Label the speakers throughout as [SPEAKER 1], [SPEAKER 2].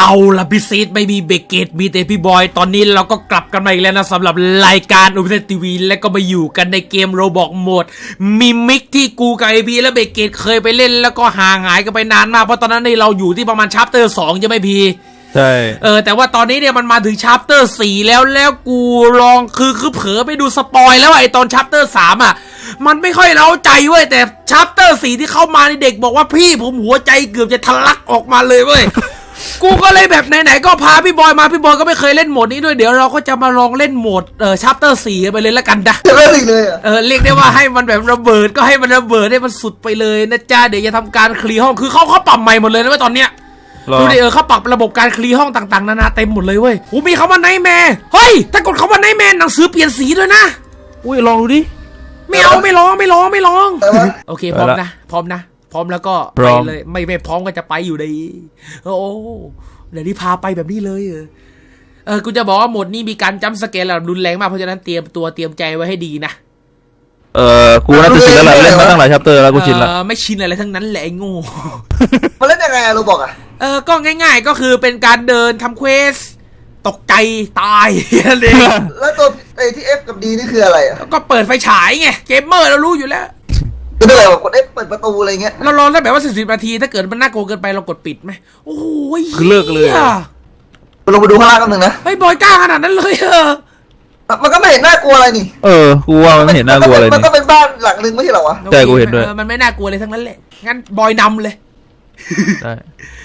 [SPEAKER 1] เอาละพี่ซีดไม่มีเบรกเกตมีแต่พี่บอย ตอนนี้เราก็กลับกันมาอีกแล้วนะสำหรับรายการอุปเทศทีวี และก็มาอยู่กันในเกมโรบอกโหมดมิมิกที่กูกับไอพีและเบรกเกตเคยไปเล่น แล้วก็ห่างหายกันไปนานมาก เพราะตอนนั้นนี่เราอยู่ที่ประมาณชัปเตอร์สองใช่ไหมพี
[SPEAKER 2] ใช่
[SPEAKER 1] เออแต่ว่าตอนนี้เนี่ยมันมาถึงชัปเตอร์สี่แล้วแล้วกูลองคือคือเผลอไปดูสปอยแล้วอะไอตอนชัปเตอร์สามอะมันไม่ค่อยเล้าใจเว้ยแต่ชัปเตอร์สี่ที่เข้ามาในเด็กบอกว่าพี่ผมหัวใจเกือบจะทะลักออกมาเลยเว้ย กูก็เลยแบบไหนๆก็พาพี่บอยมาพี่บอยก็ไม่เคยเล่นโหมดนี้ด้วยเดี๋ยวเราก็จะมาลองเล่นโหมดเออชัปเตอร์สี่ไปเลยละกันนะ
[SPEAKER 3] จะเล่นอีกเลยเหรอะ
[SPEAKER 1] เออเรียกได้ว่าให้มันแบบระเบิดก็ให้มันระเบิดให้มันสุดไปเลยนะจ๊ะเดี๋ยวจะทำการเคลียร์ห้องคือเขาเขาปรับใหม่หมดเลยนะเว้ยตอนเนี้ย
[SPEAKER 2] รอ
[SPEAKER 1] ดูดิเออเขาปรับระบบการเคลียร์ห้องต่างๆ นานาเต็มหมดเลยเว้ยโอ้มีคำว่าไนแมร์เฮ้ย ถ้ากดคำว่าไนแมร์หนังสือเปลี่ยนสีด้วยนะ
[SPEAKER 2] อุ้ยลองดูดิ
[SPEAKER 1] ไม่เอาไม่ร้องไม่ร้องไม่ร้อง
[SPEAKER 3] แต่ว่า
[SPEAKER 1] โอเคพร้อม
[SPEAKER 2] เอาละ
[SPEAKER 1] นะ พร้อมนะ พร้อมแล้วก็
[SPEAKER 2] พ
[SPEAKER 1] ไป
[SPEAKER 2] ร้อม
[SPEAKER 1] เลย ไม่ไม่พร้อมก็จะไปอยู่ดีโอ้เดี๋ยวนี้พาไปแบบนี้เลยเออเออกูจะบอกว่าโหมดนี้มีการจำสเกลระดับรุนแรงมากเพราะฉะนั้นเตรียมตัวเตรียมใจไว้ให้ดีนะ
[SPEAKER 2] เออกูน่าจะชินแล้วแหละเล่นมาตั้งหลายชัปเตอร์แล้วกูชินละ
[SPEAKER 1] เออไม่ชินอะไรทั้งนั้นแหละไอ้โง่
[SPEAKER 3] มันเล่นยังไงอะเราบอกอะ
[SPEAKER 1] เออก็ง่าย ๆ ก็คือเป็นการเดินทำเควสตกใจตายนั่นเอง
[SPEAKER 3] แล้วตัวไอ้ที่ F กับ D นี่คืออะไรอะ
[SPEAKER 1] ก็เปิดไฟฉายไงเกมเมอร์เรารู้อยู่แล้ว
[SPEAKER 3] คืออะไรวะกด F เปิดประตูอะไรเงี้ย
[SPEAKER 1] เราลองได้แบบว่าสิบนาทีถ้าเกิดมันน่ากลัวเกินไปเรากดปิดไหมโอ้โห
[SPEAKER 2] คือเลิกเลย
[SPEAKER 1] หี้
[SPEAKER 3] ลงไปดูข้างล่างกันหนึ่งนะ
[SPEAKER 1] เฮ้ยบอยกล้าขนาดนั้นเลยเออ
[SPEAKER 3] มันก็ไม่เห็นน่ากลัวอะไรนี่
[SPEAKER 2] เออ กูว่ามันไม่เห็นน่ากลัวเลย
[SPEAKER 3] มัน
[SPEAKER 2] นี่
[SPEAKER 3] ก็เป็นบ้านหลังหนึ่งไม่ใช่เหรอวะ
[SPEAKER 2] ใช่กูเห็นด้วย
[SPEAKER 1] ออมันไม่น่ากลัวเลยทั้งนั้นแหละงั้นบอยนำเลย
[SPEAKER 2] ได้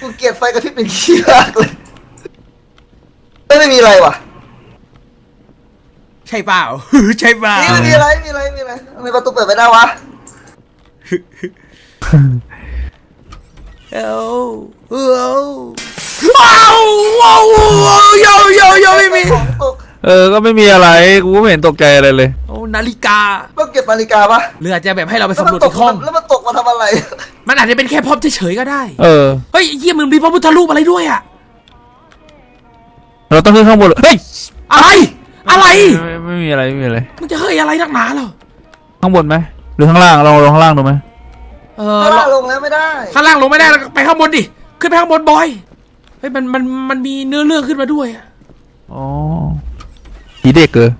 [SPEAKER 3] กูเกลียดไฟกระพริบเป็นขี้มากเลยไม่ได้มีอะไรวะ
[SPEAKER 1] ใช่เปล่า ใช่เปล่า
[SPEAKER 3] นี่ไม่มีอะไรไม่มีอะไรไม่มีอะไรทำไมประตูเปิดไม่ได้วะ
[SPEAKER 1] เอ้าเอ้าว้าวว้าวววโยโยโยไม่มี
[SPEAKER 3] ของตก
[SPEAKER 2] เออ ก็ไม่มีอะไร กูก็ไม่เห็นตกใจอะไรเลย
[SPEAKER 1] โอ้นาฬิกา
[SPEAKER 3] ต้องเก็บนาฬิกาปะ
[SPEAKER 1] หรืออาจจะแบบให้เราไป
[SPEAKER 3] แล้ว
[SPEAKER 1] สำ
[SPEAKER 3] มั
[SPEAKER 1] รวจ
[SPEAKER 3] ต
[SPEAKER 1] อี
[SPEAKER 3] ก
[SPEAKER 1] กห้อง
[SPEAKER 3] แล้วมันตกมาทำอะไร
[SPEAKER 1] มันอาจจะเป็นแค่พร็อพเฉยๆก็ได้
[SPEAKER 2] เออ
[SPEAKER 1] เฮ้ยไอ้เยี่ยมึงมีพระพุทธรูปอะไรด้วยอะ
[SPEAKER 2] เราต้องขึ้นข้างบนเลยเฮ้ย
[SPEAKER 1] อะไร อะไร
[SPEAKER 2] ไม่ไม่ไม่มีอะไรไม่มีอะไร
[SPEAKER 1] มึงจะเฮ้ยอะไรนักหนาเหรอ
[SPEAKER 2] ข้างบนไหม หรือข้างล่างลองลองข้างล่างดูไหม
[SPEAKER 1] เออ
[SPEAKER 3] ข้าง
[SPEAKER 1] เรา
[SPEAKER 3] ล่างลงแล้วไม่ได้
[SPEAKER 1] ข้างล่างลงไม่ได้แล้วก็ไปข้างบนดิขึ้นไปข้างบนบอยเฮ้ยมันมันมันมีเนื้อเรื่องขึ้นมาด้วยอะ
[SPEAKER 2] อ๋อผีเด็กเออ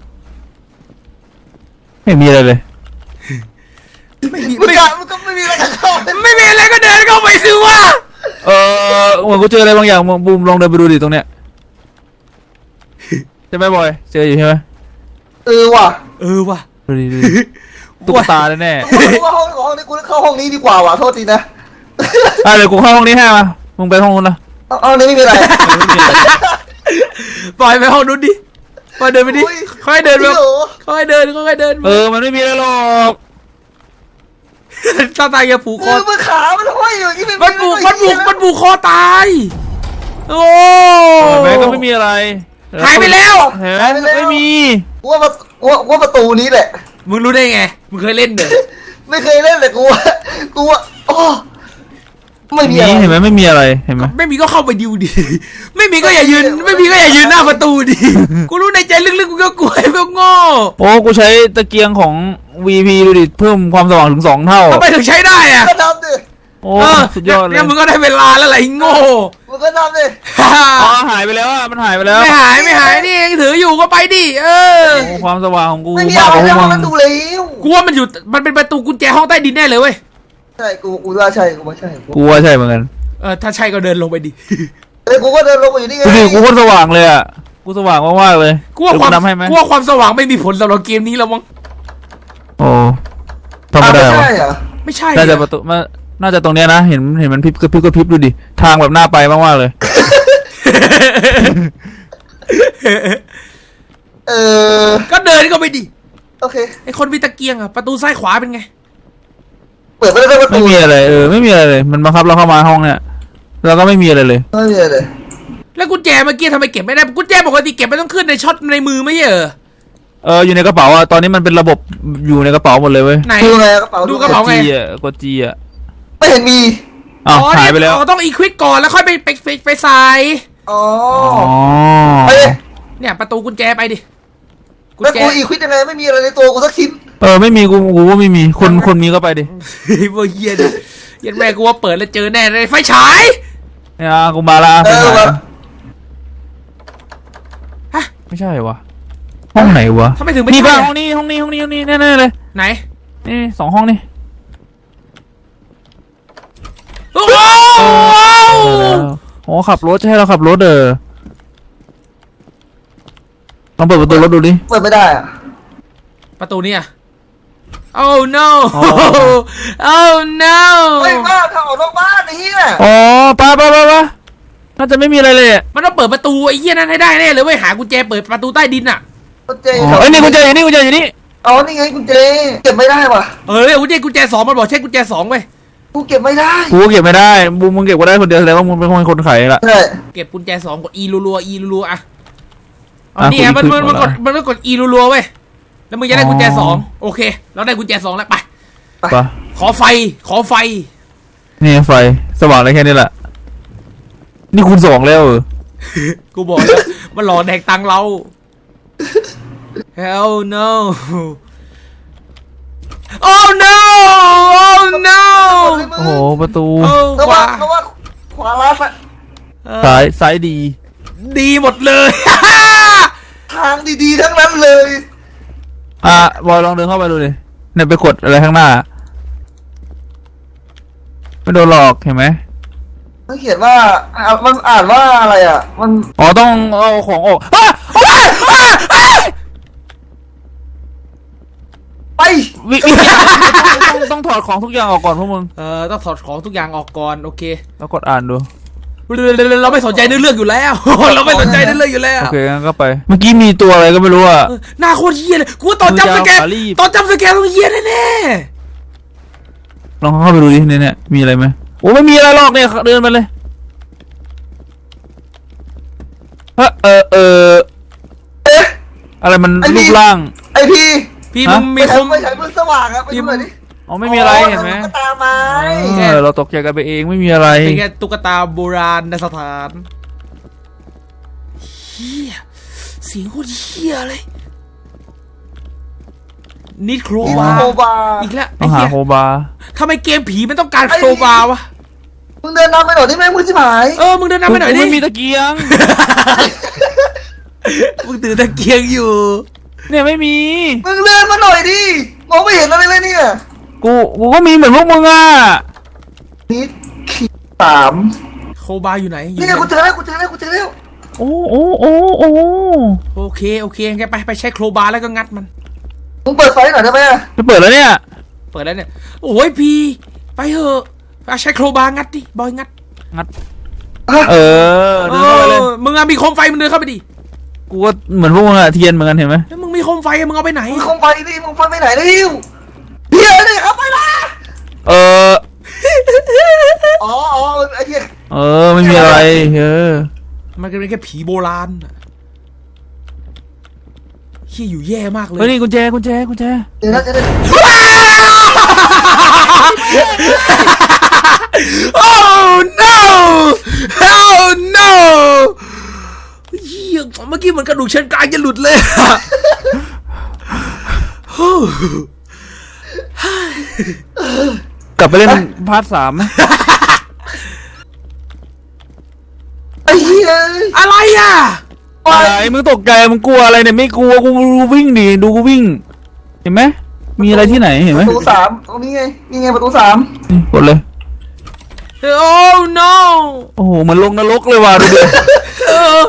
[SPEAKER 2] ไม่มีอะไรเลย
[SPEAKER 1] ไม่มี
[SPEAKER 3] มัน
[SPEAKER 1] ไม่
[SPEAKER 3] ก็มันก็ไม่มีอะไรกันเข้าเลย
[SPEAKER 1] ไม่มีอะไรก็เดินเข้าไปสิว่า
[SPEAKER 2] เออเหมือนกูเจออะไรบางอย่างมึงบูมลองเดินไปดูดิตรงเนี้ยใช่ไหมบอยเจออยู่ใช่ไหม
[SPEAKER 3] เออว่ะ
[SPEAKER 1] เออว่ะ
[SPEAKER 2] ดูดิดูดิ ตุ๊กตาแน่
[SPEAKER 3] กูว่าห้องห้องนี้กูเข้าห้องนี้ดีกว่าว่ะโทษทีนะ
[SPEAKER 2] ๆอะเดี๋ยวกูเข้าห้องนี้ให้มามึงไปห้องนู้นนะ
[SPEAKER 3] เอาเอานี้ไม่มีอะไร
[SPEAKER 1] ปล่อยไปห้องนู้นดิปล่อยเดินไปดิ
[SPEAKER 3] อุ้ย
[SPEAKER 1] ค่อยเดิน
[SPEAKER 3] จริ
[SPEAKER 1] มาง
[SPEAKER 3] เหรอ
[SPEAKER 1] ค่อยเดินค่อยเดิน
[SPEAKER 2] เออมันไม่มีอะไรหรอก
[SPEAKER 1] ตาตายอย่าผูกค
[SPEAKER 3] มื
[SPEAKER 1] อ
[SPEAKER 3] อมือขามันห้อยอยู่อย่างนี้
[SPEAKER 1] มันผูกมันผูกมันผูกคอตายโอ้
[SPEAKER 2] เห็นไหมก็ไม่มีอะไร
[SPEAKER 1] หายไปแล้ว
[SPEAKER 2] เห็นไหมไม่มี
[SPEAKER 3] กูว่าประกูว่ากูว่าประตูนี้แหละ
[SPEAKER 1] มึงรู้ได้ไง มึงเคยเล่นเด้อ
[SPEAKER 3] ไม่เคยเล่นเลยกูว่ากูว่าโอ้ไม่มี
[SPEAKER 2] มี
[SPEAKER 3] อะไร
[SPEAKER 2] เห็นไหมไม่มีอะไรเห็นไหม
[SPEAKER 1] ไม่มีก็เข้าไปดิวดิ ไม่มีก็อย่ายืน ไม่มีก็อย่ายืนหน้าประตูดิ กูรู้ในใจลึกๆกูก็กลัวไอ้พวกโง่
[SPEAKER 2] โอ้กูใช้ตะเกียงของ VP ดูดิเพิ่มความสว่างถึงสองเท่า
[SPEAKER 1] ทำไมถึงใช้ได้อะ
[SPEAKER 3] ก็ทำดิ
[SPEAKER 2] โอ้
[SPEAKER 1] เออ
[SPEAKER 2] สุดยอดเลย
[SPEAKER 1] เนี่ยมึงก็ได้เวลาแล้วแหละไอ้โง่
[SPEAKER 3] มึงก็ทำดิ
[SPEAKER 2] อ๋อหายไปแล้วอะมันหายไปแล้ว
[SPEAKER 1] ไม่หายไม่หายนี่ยังถืออยู่ก็ไปดิเออ
[SPEAKER 2] โอ้ความสว่างของกู
[SPEAKER 3] ไม่มี
[SPEAKER 2] มาก
[SPEAKER 3] อะ
[SPEAKER 2] ก
[SPEAKER 3] ไร
[SPEAKER 2] ว่าพวก
[SPEAKER 3] แล้ว
[SPEAKER 2] มึ
[SPEAKER 3] มัน
[SPEAKER 2] ง
[SPEAKER 3] ดูแล้ว
[SPEAKER 1] กูว่ามันอยู่มันเป็นประตูกุญแจห้องใต้ดินแน่เลยเว้ย
[SPEAKER 3] ใช่กูกูว่าใช่กูว่าใช่กู
[SPEAKER 2] กูว่าใช่เหมือนกัน
[SPEAKER 1] เออถ้าใช่ก็เดินลงไปดิ
[SPEAKER 3] เออกูก็เดินลงมาอยู่นี่ไง
[SPEAKER 2] ดูดิกูโคตรสว่างเลยอะกูสว่างมากๆเลย
[SPEAKER 1] กูว่า
[SPEAKER 2] เดี๋ย
[SPEAKER 1] ความ
[SPEAKER 2] นำให้ไหม
[SPEAKER 1] กูว่าความสว่างไม่มีผลสำหรับเกมนี้แล้วมั้ง
[SPEAKER 2] โอ้ทำไม่ได้
[SPEAKER 3] อ้าว
[SPEAKER 2] วะ
[SPEAKER 3] ใช่เหรอ
[SPEAKER 1] ไม่ใช่
[SPEAKER 2] น่าจะ
[SPEAKER 1] อะ
[SPEAKER 2] ประตูมา น่าจะตรงเนี้ยนะ เห็นเห็นมันพริบกระพริบกระพริบดูดิ ทางแบบน่าไปมากๆเลย
[SPEAKER 3] เออ
[SPEAKER 1] ก็เดินเข้าไปดิ
[SPEAKER 3] โอเค
[SPEAKER 1] ไอคนมีตะเกียงอะประตูซ้ายขวาเป็นไง
[SPEAKER 3] เปิดไม่ได้ประตู
[SPEAKER 2] ไม่มีอะไรเออไม่มีอะไรเลย มันบังคับเราเข้ามาห้องเนี่ยแล้วก็ไม่มีอะไรเลย
[SPEAKER 3] ไม่มีอะไรเลย
[SPEAKER 1] แล้วกุญแจเมื่อกี้ทำไมเก็บไม่ได้กุญแจปกติเก็บไม่ต้องขึ้นในช็อตในมือไม่ใช่เหรอ
[SPEAKER 2] เอออยู่ในกระเป๋าอะตอนนี้มันเป็นระบบอยู่ในกระเป๋าหมดเลยเว้ย
[SPEAKER 1] ไหน
[SPEAKER 3] ดูไงกระเป๋า
[SPEAKER 1] ดูกระเป๋า
[SPEAKER 2] จีอะกดจีอะ
[SPEAKER 3] ไม่เห็นมี
[SPEAKER 2] อ้าวหายไปแล้ว
[SPEAKER 1] อ๋อต้องอีควิกก่อนแล้วค่อยไปไปไปไปใส่
[SPEAKER 3] อ๋อ
[SPEAKER 2] อ๋อ
[SPEAKER 3] ไปดิ
[SPEAKER 1] เนี่ยประตูกุญแจไปดิกุญ
[SPEAKER 3] แล้ว
[SPEAKER 1] แจ
[SPEAKER 3] กูอีควิดยังไงไม่มีอะไรในตัวกูสักชิ้น
[SPEAKER 2] เออไม่มีกูกูว่าไม่มีคนคนมีก็ไปดิ
[SPEAKER 1] เฮ้ยพวกเหี้ยนะเหี้ยันแม่กูว่าเปิดแล้วเจอแน่เลยไฟฉาย
[SPEAKER 2] เนี่ยอะกูมาละ
[SPEAKER 3] เอ
[SPEAKER 2] ไป
[SPEAKER 3] อ
[SPEAKER 2] หา
[SPEAKER 3] มา
[SPEAKER 2] ไม่ใช่วะห้องไหนวะ
[SPEAKER 1] ทำไมถึงไม่
[SPEAKER 2] นี่
[SPEAKER 1] ใช่
[SPEAKER 2] ป่ะ
[SPEAKER 1] อะ
[SPEAKER 2] ห้องนี้ห้องนี้ห้องนี้ห้องนี้แน่ๆเลย
[SPEAKER 1] ไหน
[SPEAKER 2] นี่สองห้องนี่
[SPEAKER 1] โอ้โห
[SPEAKER 2] อ๋อขับรถจะให้เราขับรถเออลองเปิดประตูรถดูดิ
[SPEAKER 3] เปิดไม่ได้อะ
[SPEAKER 1] ประตูเนี่ย Oh no Oh no
[SPEAKER 3] เฮ้บ้าถ้าออกนอกบ้านไอ้เหี้ย
[SPEAKER 2] อ๋อไป้าป้าป้าป้าน่าจะไม่มีอะไรเลย
[SPEAKER 1] มันต้องเปิดประตูไอ้เหี้ยนั่นให้ได้แน่เลยเว้ยหากุญแจเปิดประตูใต้ดินอะ
[SPEAKER 3] กุญแจ
[SPEAKER 2] อ๋อเอ้ยนี่กุญแจอยู่นี่กุญแจอยู่นี่
[SPEAKER 3] อ๋อนี่ไงกุญแจเก็บไม่ได้ว่ะ
[SPEAKER 1] เออกุญแจกุญแจสองมันบอกใช้กุญแจสองเว้ย
[SPEAKER 3] กูเก็บไม่ได้
[SPEAKER 2] กูเก็บไม่ได้บูมมึงเก็บก็ได้คนเดียวแสดงว่ามึงเป็นคนคนขายละ
[SPEAKER 3] ใช่
[SPEAKER 1] เก็บกุญแจสองกด E รัวๆ E รัวๆอะ
[SPEAKER 2] อะ
[SPEAKER 1] นี่ไงมัน
[SPEAKER 2] คุณ
[SPEAKER 1] มันมัน
[SPEAKER 2] คุณ
[SPEAKER 1] กดมันต้องกด E รัวๆเว้ยแล้วมึงจะได้
[SPEAKER 2] อ๋อ
[SPEAKER 1] กุญแจสองโอเค เราได้กุญแจสองแล้วไป
[SPEAKER 2] ปะ
[SPEAKER 1] ขอไฟขอไฟ
[SPEAKER 2] นี่ไฟสว่างได้แค่นี้แหละนี่คุณสองแล้วเหรอ
[SPEAKER 1] กูบอกแล้วมันหลอกแดกตังค์เรา Hell no Oh no Oh no
[SPEAKER 2] โอ้โหประตู
[SPEAKER 1] โอ้
[SPEAKER 3] เพราะ
[SPEAKER 1] ข
[SPEAKER 3] ว่าวาเพราะว่าขวาล่าสัก
[SPEAKER 1] เออ
[SPEAKER 2] ซ้ายซ้ายดี
[SPEAKER 1] ดีหมดเลย
[SPEAKER 3] ทางดีๆทั้งนั้นเลย
[SPEAKER 2] อะบอยลองเดินเข้าไปดูดิเนี่ยไปกดอะไรข้างหน้าไม่โดนหลอกเห็นไหม
[SPEAKER 3] มันเขียนว่าอะมันอ่านว่าอะไรอะ มัน
[SPEAKER 2] อ๋อต้องเอาของออกอะอะอะอะ
[SPEAKER 3] ไป
[SPEAKER 2] วิวิต้องต้องถอดของทุกอย่างออกก่อนพวกมึง
[SPEAKER 1] เออต้องถอดของทุกอย่างออกก่อนโอเค
[SPEAKER 2] แล้วกดอ่านดู
[SPEAKER 1] เราไม่สนใจเนื้อเรื่องอยู่แล้ว เราไม่สนใจเนื้อเรื่องอยู่แล้ว
[SPEAKER 2] โอเคงั้นก็ไป เมื่อกี้มีตัวอะไรก็ไม่รู้อะ
[SPEAKER 1] เออหน้าโคตรเฮี้ยเลยกูว่าตอนจำสแกน
[SPEAKER 2] มือยาวขาลีบ
[SPEAKER 1] ตอนจำสแกนต้องเฮี้ยแน่
[SPEAKER 2] ลองเข้าไปดูดิเนี่ยเนี่ยมีอะไรไหมโอ้ไม่มีอะไรหรอกเนี่ยเดินมาเลยเฮ้ยเออเออ
[SPEAKER 3] เอ๊ะ
[SPEAKER 2] อะไรมัน
[SPEAKER 3] ไอ้นี่
[SPEAKER 2] รูปร่าง
[SPEAKER 3] ไอพี
[SPEAKER 1] ๆ พี่
[SPEAKER 2] ฮะ
[SPEAKER 1] มึง
[SPEAKER 3] ไป
[SPEAKER 1] มีค
[SPEAKER 3] ทำ
[SPEAKER 1] ม
[SPEAKER 3] ไปฉายมือสว่างอะไปดูหน่อยดิ
[SPEAKER 2] อ๋อไม่มีอะไรเห็นไหม
[SPEAKER 3] ตุ๊กตาไม้
[SPEAKER 2] เออเราตกใจกันไปเองไม่มีอะไร
[SPEAKER 1] เป็นแค่ตุ๊กตาโบราณในสถานเฮียเสียงโคตรเฮียเลยนิดโคร
[SPEAKER 3] อี
[SPEAKER 1] บา
[SPEAKER 3] โค
[SPEAKER 1] ร์
[SPEAKER 3] บา
[SPEAKER 1] อีกแล้ว
[SPEAKER 2] ต้
[SPEAKER 1] ไอ้
[SPEAKER 2] องหา
[SPEAKER 1] เหี้ย
[SPEAKER 2] โคบา
[SPEAKER 1] ทำไมเกมผีมันต้องการโครบาร์วะ
[SPEAKER 3] มึงเดินนำไปหน่อยได้ไหมมึงชิบหาย
[SPEAKER 1] เออมึงเดินนำไปหน่อยดิ
[SPEAKER 2] ไม่มีตะเกียง
[SPEAKER 1] มึงถือตะเกียงอยู่
[SPEAKER 2] เนี่ยไม่มี
[SPEAKER 3] มึงเดินมาหน่อยดิมองไม่เห็นอะไรเลยเนี่ย
[SPEAKER 2] กู กูก็มีเหมือนพวกมึงอะ
[SPEAKER 3] นิดขีดสาม
[SPEAKER 1] โครบาร์อยู่ไหนอยู่
[SPEAKER 3] นี่
[SPEAKER 1] ไห
[SPEAKER 3] ไง
[SPEAKER 1] น
[SPEAKER 3] กูเจอแล้วกูเจอแล้วกูเจอแล้ว
[SPEAKER 2] โอ้โอ้โอ้โอ้
[SPEAKER 1] โอเคโอเคแกไปไปใช้โครบาร์แล้วก็งัดมัน
[SPEAKER 3] มึงเปิดไฟหน่อยได้ไหมอะ
[SPEAKER 2] จะเปิดแล้วเนี่ย
[SPEAKER 1] เปิดแล้วเนี่ย โอ้ยพีไปเถอะไปใช้โครบาร์งัดดิบอยงัด
[SPEAKER 2] เออเดินเข้าไปเลย
[SPEAKER 1] ออมึงอะมีโคมไฟมึงเดินเข้าไปดิ
[SPEAKER 2] กูก็เหมือนพวกมึงอะเทียนเหมือนกันเห็นไหม
[SPEAKER 1] แล้วมึงมีโคมไฟอะมึงเอาไปไหน
[SPEAKER 3] มึงคงไฟดิมึงไฟไปไหนเร็วเฮียเลยครับไปละ
[SPEAKER 2] เออ
[SPEAKER 3] อ๋ออ๋อไอ้เหี้ย
[SPEAKER 2] เออ ไม่มีอะไรเออ
[SPEAKER 1] มันก็เป็นแค่ผีโบราณอะเฮียอยู่แย่มากเล
[SPEAKER 2] เฮ้ย
[SPEAKER 1] ย
[SPEAKER 2] นี่กุญแจกุญแจกุญแจ
[SPEAKER 3] เดี๋ยวนะเดี๋ยวนะ
[SPEAKER 1] โอ้ no oh no เฮียเมื่อกี้เหมือนกระดูกเชิงกรานจะหลุดเลยอะ
[SPEAKER 2] กลับไปเล่นพาร์ทสามไหม
[SPEAKER 3] ไอ้เหี้ย
[SPEAKER 1] อะไรอะ
[SPEAKER 3] ไป
[SPEAKER 2] อะไรมึงตกใจมึงกลัวอะไรเนี่ยไม่กลัวกูวิ่งดิดูกูวิ่ง เห็นไหมมีอะไรที่ไหนเห็นไหม
[SPEAKER 3] ประตูสามตรงนี้ไงนี่ไงประตูสาม
[SPEAKER 2] นี่กดเลย
[SPEAKER 1] โอ้ no
[SPEAKER 2] โอ้โหเหมันลงนรกเลยว่ะดูดิ
[SPEAKER 1] เออ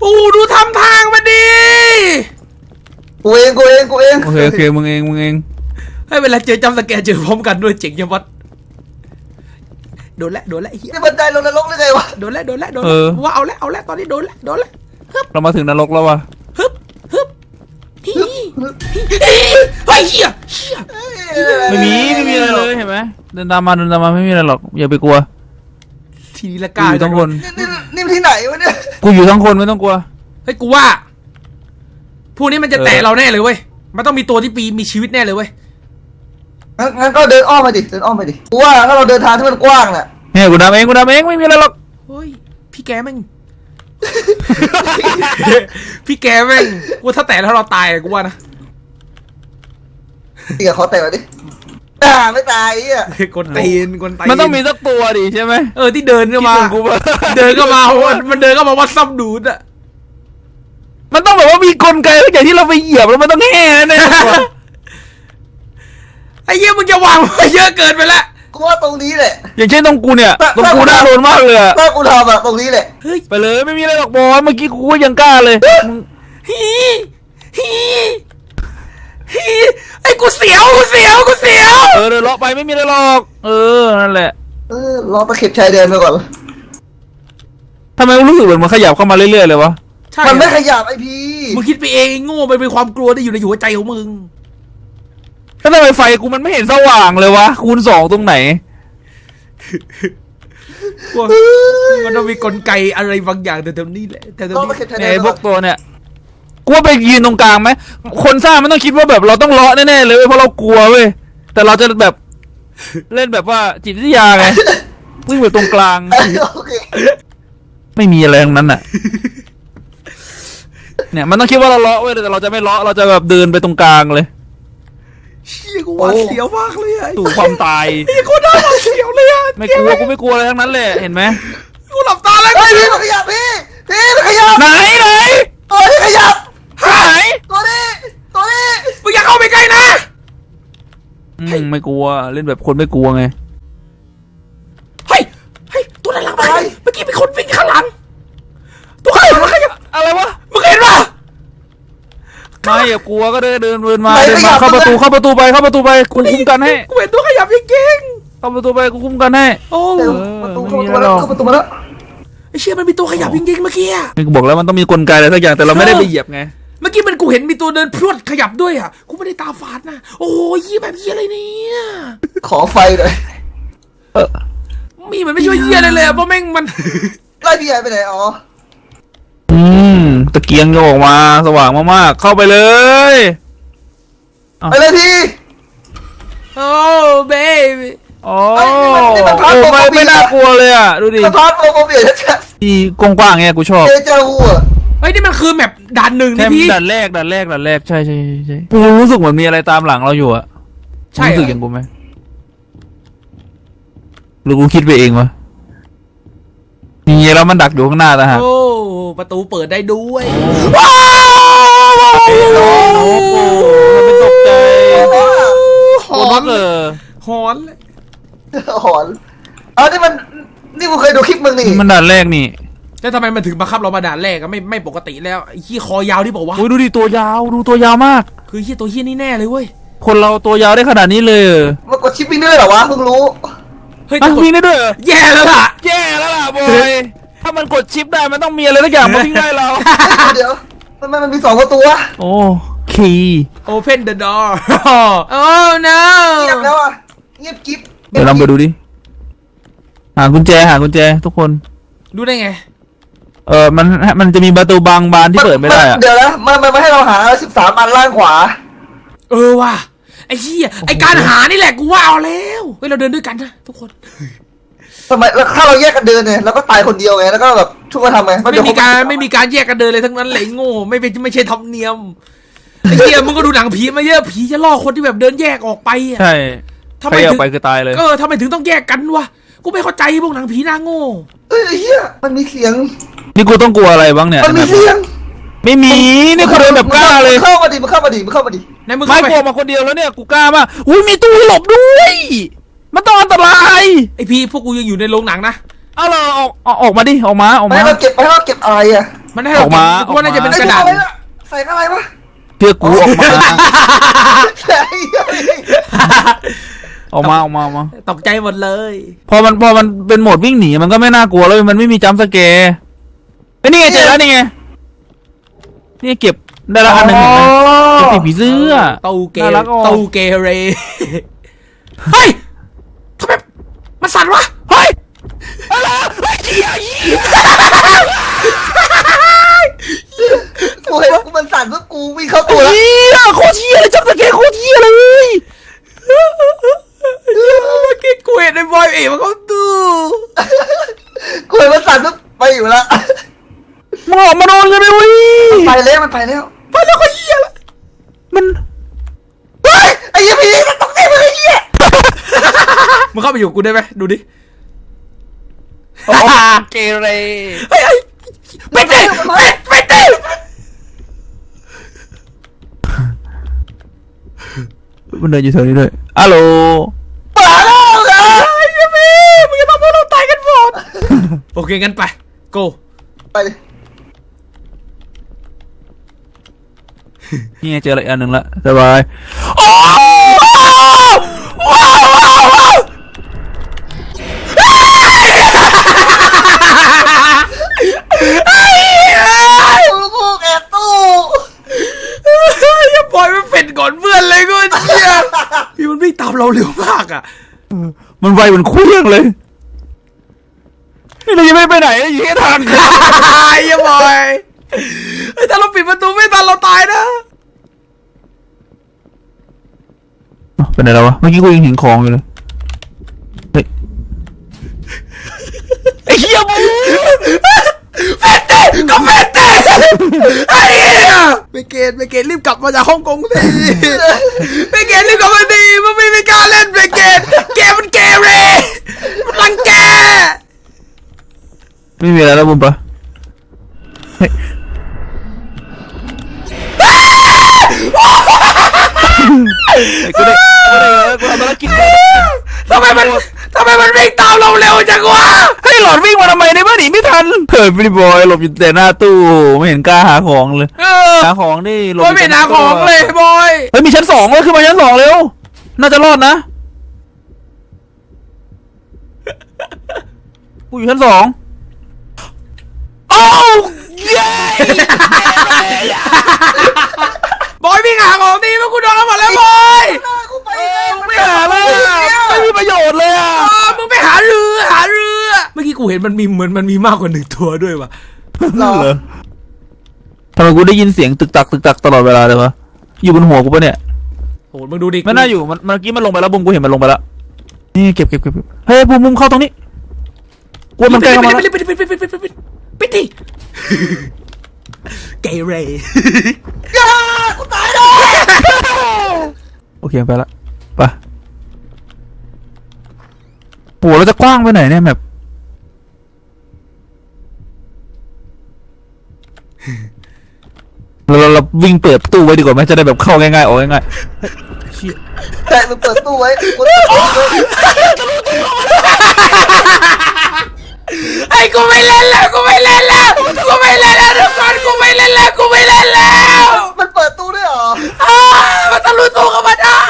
[SPEAKER 1] โอ้ดูทำทางมาดิ
[SPEAKER 3] กูเองกูเองกูเอง
[SPEAKER 2] โอเคโอเคมึงเองมึงเอง
[SPEAKER 1] ให้เวลาเจอจำสแกนเจอพร้อมกันด้วยเจ๋งยังวัดโดนแล้วโดนแล้วไอ้เหี้ย
[SPEAKER 3] นี่บันไดลงนรกได้ไงวะ
[SPEAKER 1] โดนแล้วโดนแล้วโดนแล้วว่าเอาแล้วเอาแล้วตอนนี้โดนแล้วโดนแล้วฮึบ
[SPEAKER 2] เรามาถึงนรกแล้วว่ะ
[SPEAKER 1] ฮึบฮึบฮีเฮ้ยเฮียเฮีย
[SPEAKER 2] ไม่มีไม่มีอะไรเลยเห็นไหมเดินตามมาเดินตามมาไม่มีอะไรหรอกอย่าไปกลัว
[SPEAKER 1] ทีนี้ละ
[SPEAKER 2] กู
[SPEAKER 1] กา
[SPEAKER 2] อยู่ทั้งคน
[SPEAKER 3] นี่นี่นี่มันที่ไหนวะเนี่ย
[SPEAKER 2] กูอยู่ทั้งคนไม่ต้องกลัว
[SPEAKER 1] เฮ้ยกูว่า พวกนี้มันจะ
[SPEAKER 2] เออ
[SPEAKER 1] แตะเราแน่เลยเว้ย มันต้องมีตัวที่ปีมีชีวิตแน่เลยเว้ย
[SPEAKER 3] งั้นงั้นก็เดินอ้อมไปดิเดินอ้อมไปดิกูว่าถ้าเราเดินทางที่มันกว้างน่ะ
[SPEAKER 2] เนี่ยกูดำเองกูดำเองไม่มีอะไรหรอก
[SPEAKER 1] เฮ้ย พี่แกแม่ง พี่แกแม่งกูถ้าแตะแล้วเราตายอะกูว่านะ
[SPEAKER 3] เดี๋ยวขอแตะมาดิ อ่าไม่ตายไอะ
[SPEAKER 1] กดตีนกดตีน
[SPEAKER 2] มันต้องมีสักตัวดิใช่ไหม
[SPEAKER 1] เออที่เดินเข้ามา
[SPEAKER 2] คิดเหอนกูปะ
[SPEAKER 1] เดินเข้ามาวันมันเดินเข้ามาวัดซ้ำดูดอะ
[SPEAKER 2] มันต้องแบบว่ามีกลไกทุกอย่างที่เราไปเหยียบแล้วมันต้องแห่แน่ๆ
[SPEAKER 1] ไอ้เหี้ยมึงจะวางไว้เยอะเกินไปแล้ว
[SPEAKER 3] กูว่าตรงนี้แหละ
[SPEAKER 2] อย่างเช่นตรงกูเนี่ย
[SPEAKER 3] ถ้า
[SPEAKER 2] ตรงกูน่าโดนมากเลยอะ
[SPEAKER 3] ถ้ากูทำอะตรงนี้แหละ
[SPEAKER 1] เฮ้ย
[SPEAKER 2] ไปเลยไม่มีอะไรหรอกบอสเมื่อกี้กูก็ยังกล้าเลยมึง
[SPEAKER 1] ฮีฮีฮี ไอ้กูเสียวกูเสียวกูเสียว
[SPEAKER 2] เออเดินเลาะไปไม่มีอะไรหรอก เออ นั่นแหละ
[SPEAKER 3] เออรอตะเข็บชายแดนไปก่อน
[SPEAKER 2] ทำไมรู้สึกเหมือนมันขยับเข้ามาเรื่อยๆเลยวะ
[SPEAKER 1] ใช่
[SPEAKER 3] มันไม่ขยับไอพี
[SPEAKER 1] มึงคิดไปเองไอ้โง่ไปเป็นความกลัวที่อยู่ในหัวใจของมึง
[SPEAKER 2] แล้วทำไมไฟกูมันไม่เห็นสว่างเลยวะ คูณสองตรงไหน
[SPEAKER 1] พวกมันต้องมีกลไกอะไรบางอย่างแต่แถวนี้แหละแต่แถว
[SPEAKER 3] รอ
[SPEAKER 1] นี้
[SPEAKER 3] ตะเข็บชายแด
[SPEAKER 2] ไอ้
[SPEAKER 3] น
[SPEAKER 2] พวกตัวเนี่ย กูว่าไปยืนตรงกลางไหมคนสร้างมันต้องคิดว่าแบบเราต้องเลาะแน่ๆเลยเว้ยเพราะเรากลัวเว้ยแต่เราจะแบบ เล่นแบบว่าจิตวิทยาไงวิ่งไปตรงกลาง
[SPEAKER 3] โอเค
[SPEAKER 2] ไม่มีอะไรทั้งนั้นอะ เนี่ยมันต้องคิดว่าเราเลาะเว้ยแต่เราจะไม่เลาะเราจะแบบเดินไปตรงกลางเลย
[SPEAKER 1] เชี่ยกูหวาดเสียวมากเลยอะ
[SPEAKER 2] สู่ความตาย
[SPEAKER 1] ไอ้คนน่าหวาดเสียวเลยอะ
[SPEAKER 2] ไม่กลัวกูไม่กลัวอะไรทั้งนั้นเลยเห็นไหม
[SPEAKER 1] กูหลับตาแล้ว
[SPEAKER 3] เฮ้ยพี่มันขยับพี่พี่มันขยับ
[SPEAKER 2] ไหนไหน
[SPEAKER 3] ตัวนี้ขยับ
[SPEAKER 2] ไหน
[SPEAKER 3] ตัวนี้ตัวนี้
[SPEAKER 1] มึงอย่าเข้าไปใกล้นะ
[SPEAKER 2] อืมไม่กลัว เล่นแบบคนไม่กลัวไง
[SPEAKER 1] เฮ้ย เฮ้ย ตัวด้านหลังมาเมื่อกี้มีคนวิ่งข้างหลัง ตัวข้างหลังมันขยับ
[SPEAKER 2] อะไรวะ
[SPEAKER 1] มึงเห็นปะ
[SPEAKER 2] ไม่อย่ากลัวก็เดินเดินเดินมาเดินมาเข้าประตูเข้าประตูไปเข้าประตูไปกูคุมกันให้
[SPEAKER 1] กูเห็นตัวขยับจริง
[SPEAKER 2] เข้าประตูไปกูคุมกันให้
[SPEAKER 1] ๆโอ้
[SPEAKER 3] เดี๋ยวประตูเข้าประตูมาแล้วเข้าประตูมาแล้ว
[SPEAKER 1] ไอ้เชี่ยมันมีตัวขยับจริงๆเมื่อกี้อะ
[SPEAKER 2] นี่กูบอกแล้วมันต้องมีกลไกอะไรสักอย่างแต่เราไม่ได้ไปเหยียบไง
[SPEAKER 1] เมื่อกี้มันกูเห็นมีตัวเดินพรวดขยับด้วยอะ กูไม่ได้ตาฝาดนะ โอ้ยยี่แบบเยี่ยอะไรเนี่ย
[SPEAKER 3] ขอไฟหน่อย
[SPEAKER 1] มีมันไม่ช่วยเยี่ยอะไรเลยอะเพราะแม่งมัน
[SPEAKER 3] ไล่พี่ใหญ่ไปไหนอ๋อ
[SPEAKER 2] อืมตะเกียงโยกมาสว่างมากๆเข้าไปเลย
[SPEAKER 3] ไปเลยพี่
[SPEAKER 1] โอ้เบบี้
[SPEAKER 2] โอ้
[SPEAKER 3] เอ้ยนี่มันนี่มันพาร์ท
[SPEAKER 2] โอ้ไม่
[SPEAKER 3] โปรโมชั่น
[SPEAKER 2] ไม่น่ากลัวเลยอะ ดูดิ
[SPEAKER 3] สะพานโปรโมเบียชัด
[SPEAKER 2] ที่กว้างๆเงี้ยกูชอบ
[SPEAKER 3] ๆเจจาวูอะ
[SPEAKER 1] เฮ้ยนี่มันคือแมปด่านหนึ่ง
[SPEAKER 2] แค่
[SPEAKER 1] นี่พี่
[SPEAKER 2] ดันแรกดันแรกดันแรกใช่ใช่ใช่ใช่กูรู้สึกเหมือนมีอะไรตามหลังเราอยู่อะ
[SPEAKER 1] ใช่
[SPEAKER 2] รู้สึกอย่างกูไหมหรือกูคิดไปเองวะนี่แล้วมันดักอยู่ข้างหน้าต่างหาก
[SPEAKER 1] โอ้ประตูเปิดได้ด้วย
[SPEAKER 2] ว้าวโอ้โหทำเป็นตกใจ
[SPEAKER 1] ห
[SPEAKER 2] โอ้
[SPEAKER 1] อ
[SPEAKER 2] โห
[SPEAKER 1] น
[SPEAKER 2] เออ
[SPEAKER 1] หอนเลย
[SPEAKER 3] หอนอ๋อนี่มัน นี่กูเคยดูคลิปมึงนี่
[SPEAKER 2] มันดันแรกนี่
[SPEAKER 1] แล้วทำไมมันถึงบังคับเรามาด่านแรกอะไม่ไม่ปกติแล้วไอ้ขี้คอยาวที่บอกว่า
[SPEAKER 2] โอ้ยดูดิตัวยาวดูตัวยาวมาก
[SPEAKER 1] คือขี้ตัวขี้นี่แน่เลยเว้ย
[SPEAKER 2] คนเราตัวยาวได้ขนาดนี้เลยเหรอ
[SPEAKER 3] มากดชิปปิ้งด้วยเหรอวะเพิ่งรู้
[SPEAKER 1] เฮ้ย
[SPEAKER 2] อะ
[SPEAKER 1] แต่กด
[SPEAKER 2] วิ่งได้ด้วยเหรอ
[SPEAKER 1] แย่แล้วล่ะ
[SPEAKER 2] แย่แล้วล่ะบอยถ้ามันกดชิปได้มันต้องมีอะไรสักอย่างมาวิ่งได้เรา
[SPEAKER 3] เดี๋ยวทำไมมันมีสองประตูวะ
[SPEAKER 2] โอ้คีย์
[SPEAKER 1] Open the door โอ้ no
[SPEAKER 3] เงียบแล้วอะเงียบกิ๊บ
[SPEAKER 2] เดี๋ยวลองไปดูดิ หากุญแจหากุญแจทุกคน
[SPEAKER 1] ดูได้ไง
[SPEAKER 2] เออมันมันจะมีประตูบางบานที่เปิดไม่ได้อะ
[SPEAKER 3] เดี๋ยวนะมันมันมาให้เราหาสิบสามอันล่างขวา
[SPEAKER 1] เออว่ะไอ้เหี้ยไอ้การหานี่แหละกูว่าเอาแล้วเฮ้ยเราเดินด้วยกันนะทุกคน
[SPEAKER 3] ทำไมแล้วถ้าเราแยกกันเดินเนี่ยเราก็ตายคนเดียวไงแล้วก็แบบช่วยกันทำไง
[SPEAKER 1] ไม่มีการไม่มีการแยกกันเดินเลยทั้งนั้นเลยโง่ไม่เป็นไม่ใช่ธรรมเนียมไอ้เหี้ยมึงก็ดูหนังผีมาเยอะผีจะล่อคนที่แบบเดินแยกออกไปอะ
[SPEAKER 2] ใช่
[SPEAKER 1] ทำ
[SPEAKER 2] ใคร
[SPEAKER 1] ไม
[SPEAKER 2] ออ
[SPEAKER 1] ถึ
[SPEAKER 2] ก
[SPEAKER 1] ง
[SPEAKER 2] ไปคือตายเลย
[SPEAKER 1] เออทำไมถึงต้องแยกกันวะ กูไม่เข้าใจพวกหนังผีหน้าโง่
[SPEAKER 3] เอ้ยเฮียมันมีเสียง
[SPEAKER 2] นี่กูต้องกลัวอะไรบ้างเนี่ย
[SPEAKER 3] มันมีเสียง
[SPEAKER 2] ไม่มีนี่กูเดินแบบกล้าเลย
[SPEAKER 3] มึงเข้ามาดิมึงเข้ามาดิมึงเข้ามาดิ
[SPEAKER 1] ไหนมึง
[SPEAKER 2] ไม่
[SPEAKER 1] เข้าไป
[SPEAKER 2] กลัวมาคนเดียวแล้วเนี่ยกูกล้ามากอุ้ยมีตู้ให้หลบด้วย มันต้องอันตราย
[SPEAKER 1] ไอพี่พวกกูยังอยู่ในโรงหนังนะ
[SPEAKER 2] เอาเราออกออกออกมาดิออกมาออก
[SPEAKER 3] ไป
[SPEAKER 2] มา
[SPEAKER 3] ให้เราเก็บไปให้เราเก็บอะไรอะ
[SPEAKER 1] มันให้เรา
[SPEAKER 2] ออกมา
[SPEAKER 1] เก็บกูว่าน่าจะเป็น
[SPEAKER 3] ไอ้
[SPEAKER 1] กระ
[SPEAKER 3] พว
[SPEAKER 1] ดาษ
[SPEAKER 3] อะไรน่ะใส่อะไรวะ
[SPEAKER 2] เชื่อกูออกมา
[SPEAKER 3] ใส่
[SPEAKER 2] ออกมาออกมาออกมา
[SPEAKER 1] ตกใจหมดเลย
[SPEAKER 2] พอมันพอมันเป็นโหมดวิ่งหนีมันก็ไม่น่ากลัวแล้วมันไม่มีจัมป์สแกร์ไอ้ยนี่ไงเจอแล้วนี่ไงนี่เก็บได้ละอันหนึ่งเห็นไหมเก็บติดผีเสื้อ
[SPEAKER 1] เต้าเก
[SPEAKER 2] น่ารักอะ
[SPEAKER 1] เต้าเกเร เฮ้ยทำไมมันสั่นวะ
[SPEAKER 2] เฮ้ยอะไรเฮ้ยเหี้ยเหี้ย
[SPEAKER 3] กูเห็นกูมันสั่นปุ๊บกูวิ่งเข้าตัวแล้ว
[SPEAKER 2] เหี้ยโคตรเหี้ยเลยจัมป์สแกร์โคตรเหี้ยเลย
[SPEAKER 1] อยเอ๋มัน
[SPEAKER 3] ก็ตู้คุยมันสั่นปุ๊บไปอยู่ละ
[SPEAKER 2] มันออกมาโดนกันไปเว้ย
[SPEAKER 3] ไปแล้วมันไปแล้ว
[SPEAKER 1] ไปแล้วก็เหี้ยละ
[SPEAKER 2] มัน
[SPEAKER 3] เฮ้ยไอ้เหี้ยผีมันตกใจมันไอ้เหี้ย
[SPEAKER 1] มึงเข้าไปอยู่กูได้ไหมดูดิ
[SPEAKER 2] โอ้โหเกเร
[SPEAKER 1] เฮ้เฮ้ไปเต้เไปเต้
[SPEAKER 2] มันเดินอยู่แถวนี้ด้วยฮัลโหล
[SPEAKER 1] โอเคงั้นไป go
[SPEAKER 3] ไปเลย
[SPEAKER 2] นี่ไงเจออะไรอันหนึ่งละสบายโอ้ว้าวว้าวว้าว
[SPEAKER 3] ลูกกูแอบตู้
[SPEAKER 1] อย่าปล่อยมันเป็นก่อนเพื่อนเลยก็เชี่ยพี่มันวิ่งตามเราเร็วมากอะ
[SPEAKER 2] มันไวเหมือนเครื่องเลย นี่เรายังไม่ไปไหนอยู่แค่ทางเข้า
[SPEAKER 1] อย่าปล่อยเฮ้ยถ้าเราปิดประตูไม่ทันเราตายนะ
[SPEAKER 2] เป็นไหนแล้ววะเมื่อกี้กูยังเห็นของอยู่เลยเฮ้ยไอ้เหี้ยมึง
[SPEAKER 1] เฟตเต้ก็เฟตเต้ไอ้เหี้ยเบเกตเบเกตรีบกลับมาจากฮ่องกงทีเบเกตรีบกลับมาทีมันไม่มีการเล่นเบเกตเกมมันเกเรมันรังแก
[SPEAKER 2] ไม่มีอะไรแล้วบุ้มปะเฮ้ยกูได้กูได้กูทำภารกิจ
[SPEAKER 1] ทำไมมันทำไมมันวิ่งตามเราเร็วจังวะ
[SPEAKER 2] เฮ้ยหลอดวิ่งมาทำไมในบ้านหนีไม่ทันเฮ้ยพี่บอยหลบอยู่แต่หน้าตู้ไม่เห็นกล้าหาของเลย
[SPEAKER 1] เออ
[SPEAKER 2] หาของนี่หลบ
[SPEAKER 1] โอ้ย
[SPEAKER 2] ยู่
[SPEAKER 1] ไม่
[SPEAKER 2] แต่
[SPEAKER 1] หาของเลยบอย
[SPEAKER 2] เฮ้ยมีชั้นสองเลยขึ้นมาชั้นสองเร็วน่าจะรอดนะกูอยู่ชั้นสองโอ้าว เย้
[SPEAKER 1] บอยวิ่งหาของดีมันกูโดนแล้วหมดแล้วบอย
[SPEAKER 3] กูไปเอง
[SPEAKER 2] ไม่หาเลยอะไม่มีประโยชน์เลยอะ
[SPEAKER 1] เออมึงไปหาเรือหาเรือ เมื่อกี้กูเห็นมันมีเหมือนมันมีมากกว่าหนึ่งตัวด้วยว่ะ
[SPEAKER 3] เหรอ
[SPEAKER 2] ทำไมกูได้ยินเสียงตึกตักตึกตักตลอดเวลาเลยวะอยู่บนหัวกูปะเนี่ย
[SPEAKER 1] โหมึงดูดิ
[SPEAKER 2] ไม่น่าอยู่มันเมื่อกี้มันลงไปแล้วบุ้มกูเห็นมันลงไปแล้วนี่เก็บเก็บเก็บเก็บเฮ้ยบุ้มบุ้มเข้าตรงนี้กลัวมันใกล้เข้ามาแล้ว
[SPEAKER 1] ปิดดิเกเร
[SPEAKER 3] ยากูตายแล้ว
[SPEAKER 2] โอเคไปละไปปู่เราจะกว้างไปไหนเนี่ยแบบเราเราวิ่งเปิดตู้ไว้ดีกว่าไหมจะได้แบบเข้าง่ายๆออกง่ายๆเชี่ย
[SPEAKER 3] แต่มันเปิดตู้ไว้กูเปิดตู้ไว้
[SPEAKER 1] ไอ้กูไม่เล่นแล้วกูไม่เล่นแล้วกูไม่เล่นแล้วทุกคนกูไม่เล่นแล้วกูไม่เล่นแล้ว
[SPEAKER 3] มันเปิดตู้ด้เหรอ
[SPEAKER 1] าวมันทะลุยตู้เข้ามาได้